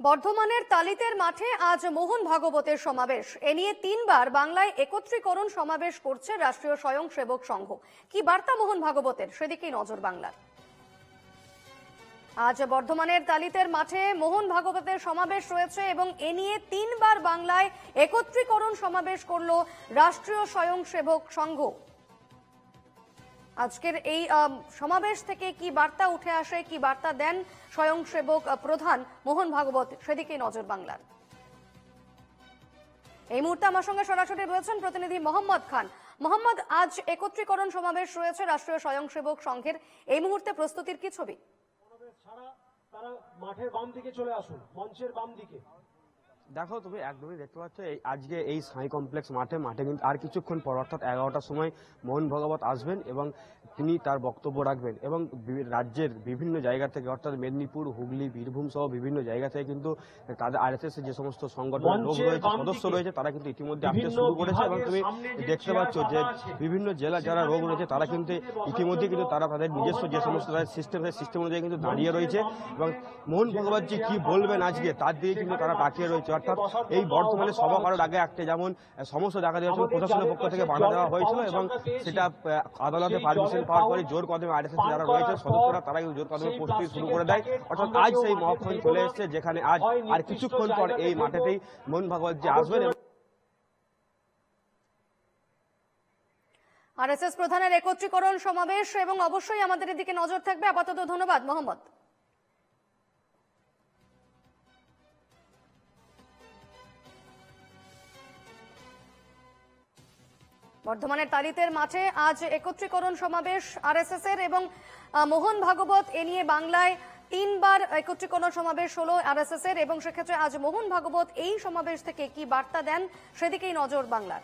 বর্ধমানের তালিতের মাঠে আজ মোহন ভাগবতের সমাবেশ। এ নিয়ে তিনবার বাংলায় একত্রীকরণ সমাবেশ করছে রাষ্ট্রীয় স্বয়ংসেবক সংঘ। কি বার্তা মোহন ভাগবতের? সেদিকেই নজর বাংলার। আজ বর্ধমানের তালিতের মাঠে মোহন ভাগবতের সমাবেশ রয়েছে এবং এ নিয়ে তিনবার বাংলায় একত্রীকরণ সমাবেশ করল রাষ্ট্রীয় স্বয়ংসেবক সংঘ। আজকের এই সমাবেশ থেকে কি বার্তা উঠে আসে, কি বার্তা দেন স্বয়ংসেবক প্রধান মোহন ভাগবত সেদিকে নজর বাংলার। এই মুহূর্তে আমার সঙ্গে সরাসরি রয়েছেন প্রতিনিধি মোহাম্মদ খান। মোহাম্মদ, আজ একত্রীকরণ সমাবেশ রয়েছে রাষ্ট্রীয় স্বয়ংসেবক সংঘের। এই মুহূর্তে প্রস্তুতির কি ছবি? তারা মাঠের বাম দিকে চলে আসুন, মঞ্চের বাম দিকে দেখো তুমি একদমই দেখতে পাচ্ছ এই আজকে এই সাই কমপ্লেক্স মাঠে মাঠে কিন্তু আর কিছুক্ষণ পর অর্থাৎ এগারোটার সময় মোহন ভগবত আসবেন এবং তিনি তার বক্তব্য রাখবেন এবং রাজ্যের বিভিন্ন জায়গা থেকে অর্থাৎ মেদিনীপুর হুগলি বীরভূম সহ বিভিন্ন জায়গা থেকে কিন্তু তাদের আরএসএস যে সমস্ত সংগঠন লোক রয়েছে সদস্য রয়েছে তারা কিন্তু ইতিমধ্যে আসতে শুরু করেছে এবং তুমি দেখতে পাচ্ছ যে বিভিন্ন জেলা যারা রোগ রয়েছে তারা কিন্তু ইতিমধ্যে কিন্তু তারা তাদের নিজস্ব যে সমস্ত তাদের সিস্টেম সিস্টেম অনুযায়ী কিন্তু দাঁড়িয়ে রয়েছে এবং মোহন ভগবত যে কি বলবেন আজকে? তার দিকে কিন্তু তারা তাকিয়ে রয়েছে অর্থাৎ এই বর্তমানে সভা করার আগে একটা যেমন সমস্যা দেখা দিয়েছিল প্রশাসনের পক্ষ থেকে বাধা দেওয়া হয়েছিল এবং সেটা আদালতে পারমিশন পাওয়ার পরে জোর কদমে আরএসএস যারা রয়েছে সদস্যরা তারা জোর কদমে প্রস্তুতি শুরু করে দেয়। অর্থাৎ আজ সেই মহক্ষণ চলে এসেছে যেখানে আজ আর কিছুক্ষণ পর এই মাঠেতেই মোহন ভাগবত যে আসবেন আরএসএস প্রধানের একত্রীকরণ সমাবেশ এবং অবশ্যই আমাদের এদিকে নজর থাকবে। আপাতত ধন্যবাদ মোহাম্মদ। বর্ধমানের তালিতের মাঠে আজ একত্রীকরণ সমাবেশ আরএসএস এর এবং মোহন ভাগবত এ নিয়ে বাংলায় তিনবার একত্রীকরণ সমাবেশ হলো আরএসএস এর এবং সেক্ষেত্রে আজ মোহন ভাগবত এই সমাবেশ থেকে কি বার্তা দেন সেদিকেই নজর বাংলার।